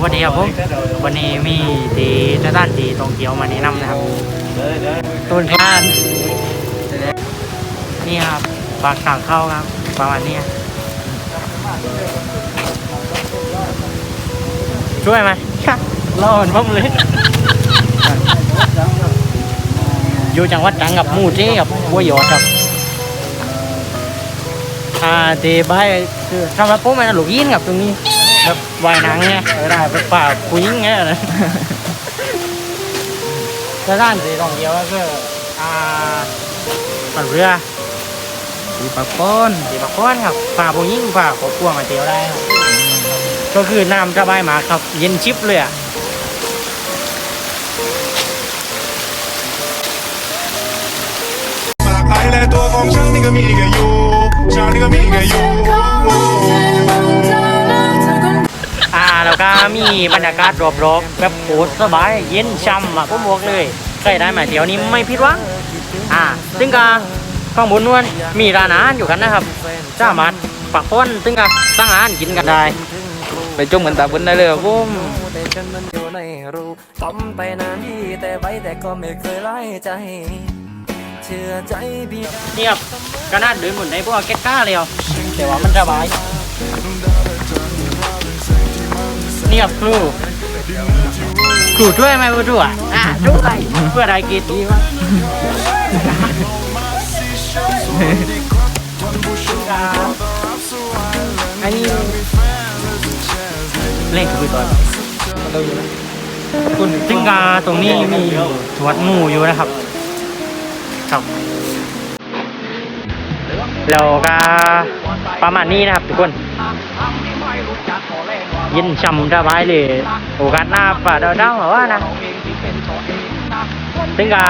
สวัสดีครับผมวันนี้มีตีสถานที่ท่องเที่ยวมาแนะนำนะครับต้นพานนี่ครับปากทางเข้าครับ ประมาณนี้ช่วยไหมรอเหมือนผมเลย อยู่จังหวัดตรังกับหมู่เจ้กับบัวหยอดครับอ่าตีใบายคือทำมาปุ๊บมันหลุกยินกับตรงนี้ แบบวายหนังเนี่ยเออได้แบบป่าผู้หญิงเนี่ยนะแต่ด้านสีตองเดียวก็คืออ่าปั่นเรือสีปากป้อนสีปะก้อนครับป่าผู้หญิงป่าขอบครัวมาเที่ยวได้ครับก็คือน้ำสบายมากครับ เย็นชิปเลยอะมากมายและตัวของฉันนี่ก็มีแค่อยู่ฉันนี่ก็มีแค่อยู่ มีบรรยากาศรอบๆแบบโคตรสบายเย็นช่ำอะผมบอกเลยใครได้มาเที่ยวนี้ไม่ผิดหวังอ่าซึ่งก็ข้างบนนู้นมีร้านอาหารอยู่กันนะครับสามารถปักพ้นซึ่งก็ตั้งอาหารกินกันได้ ไปจมกันตาบนได้เลยครับผมแต่ฉันมันอยู่ในรูต้มไปนานที่แต่ไปแต่ก็ไม่เคยไล่ใจเชื่อใจพี่นี่ครับก็น่าเดินหมุนได้พวกเก็ตก้าเลยอะแต่ว่ามันสบาย นี่ครับครูครูช่วยไหมครูช่วยอ่าช่วยเพื่ออะไรกินดีมากอันนี้เล่นคือตอนคุณซึ่งกาตรงนี้มีสวนหมูอยู่นะครับครับแล้วก็ประมาณนี้นะครับทุกคน ยินช่ำสบายเลยโอกาสหน้าป่าดาวดาวหรอว่านะซึ่งก็